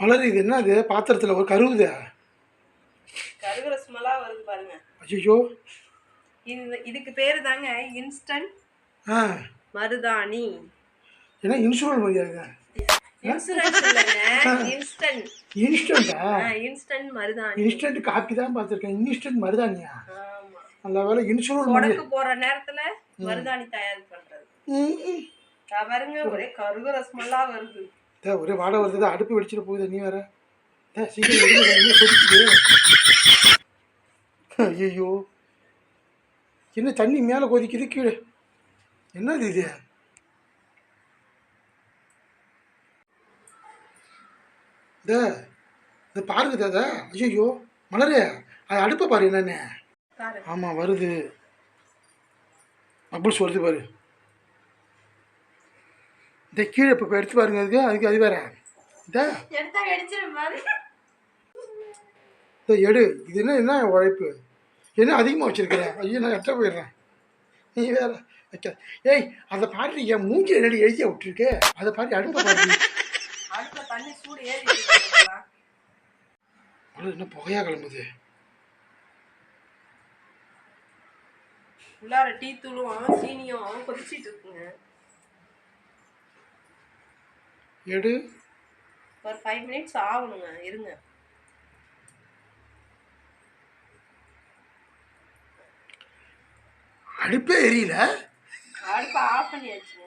மலர் இது என்னது? பாத்திரத்தில் ஒரு கருவுதா. கருகிற ஸ்மெல்லா வருது பாருங்க. ஐயோ இது இதுக்கு பேரு தாங்க இன்ஸ்டன்ட் ஆ. மருதாணி. என்ன இன்சூரன்ஸ் இல்லைங்க இன்ஸ்டன்ட் காப்பி தான் பார்த்துருக்கேன். இன்ஸ்டன்ட் மருதானியா ஆமா. நல்ல வேலை இன்சூரன்ஸ் உடம்பு போற நேரத்துல மருதாணி தயார் பண்றது. பாருங்க ஒரே கருகிற ஸ்மெல்லா வருது. டே, ஒரே வாடை வருது. அடுப்பு வெடிச்சிட்டு போகுது. நீ வேற. டே, சீக்கிரம் ஐயோ என்ன தண்ணி மேலே கொதிக்குது? கீழே. என்னது இது? இந்த இந்த பாருங்க தாதா ஐயோ மலரே அது அடுப்பை பாரு என்னன்னு. ஆமாம் வருது. பபுள்ஸ் வருது பாரு. இந்த கீழே இப்போ எடுத்து பாருங்க அதுக்கு அதுக்கு அது வேற. இதா? எடு. இது என்ன என்ன உழைப்பு? என்ன அதிகமாக வச்சிருக்கிற? ஐயோ நான் எட்ட போயிடுறேன். நீ வேற வைக்க ஏய் அந்த பாட்டு என் மூஞ்சி என்னடி எழுதிய விட்டுருக்கு? அதை பாட்டு அடுப்பை பாட்டு அடுப்புல தண்ணி சூடு ஏறி இருக்குங்களா? அது என்ன புகையா கிளம்புது. உள்ளார டீ தூளும் சீனியும் கொதிச்சிட்டு இருக்குங்க. எடு. ஒரு ஃபைவ் மினிட்ஸ் ஆகணுங்க இருங்க. அடுப்பே எரியல. அடுப்பை ஆஃப் பண்ணியாச்சுங்க.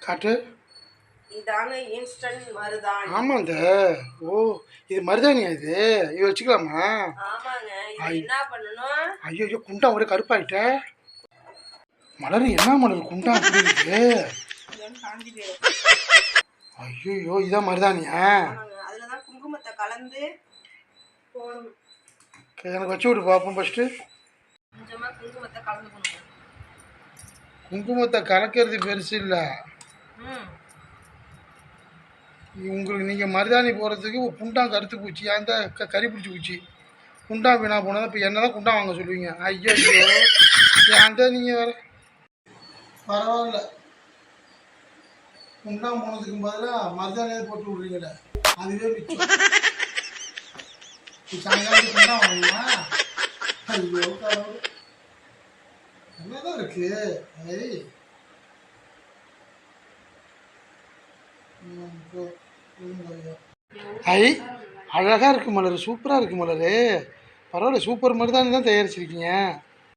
காட்டு. இன்ஸ்டன்ட் மருதாணி. இந்த ஓ இது மருதானியா இது? இது வச்சுக்கலாமா? ஆமாங்க. இது என்ன பண்ணணும்? ஐயோ ஐயோ குண்டா ஒரே கருப்பாயிட்ட. மலர் என்ன மலர் குண்டா அப்படி இருக்கு? ஐயோ இதான் அதுல தான் குங்குமத்தை கலந்து போடணும். எனக்கு வச்சு விட்டு பார்ப்போம் ஃபஸ்ட்டு குங்குமத்தை கலக்கிறது பெருசு இல்லை. ம். உங்களுக்கு நீங்கள் மருதாணி போகிறதுக்கு குண்டா கருத்து பூச்சி அந்த க கறி பிடிச்சி பூச்சி. குண்டா வீணா போனது இப்போ என்ன தான் குண்டா வாங்க சொல்லுவீங்க? ஐயோ ஐயோ. ஏன்டா நீங்கள் வேறு? பரவாயில்ல. குண்டா போனதுக்கு பதிலாக மருதாணியை போட்டு விட்றீங்களே அதுவே மிச்சம். சாயங்காலம் குண்டா வாங்கணுமா ஐயோ கடவுள். என்னதான் இருக்கு? ஐய் ம், ஐ அழகாக இருக்கு மலர் சூப்பராக இருக்கு மலர். பரவாயில்ல சூப்பர் மருதாணி தான் தயாரிச்சிருக்கீங்க.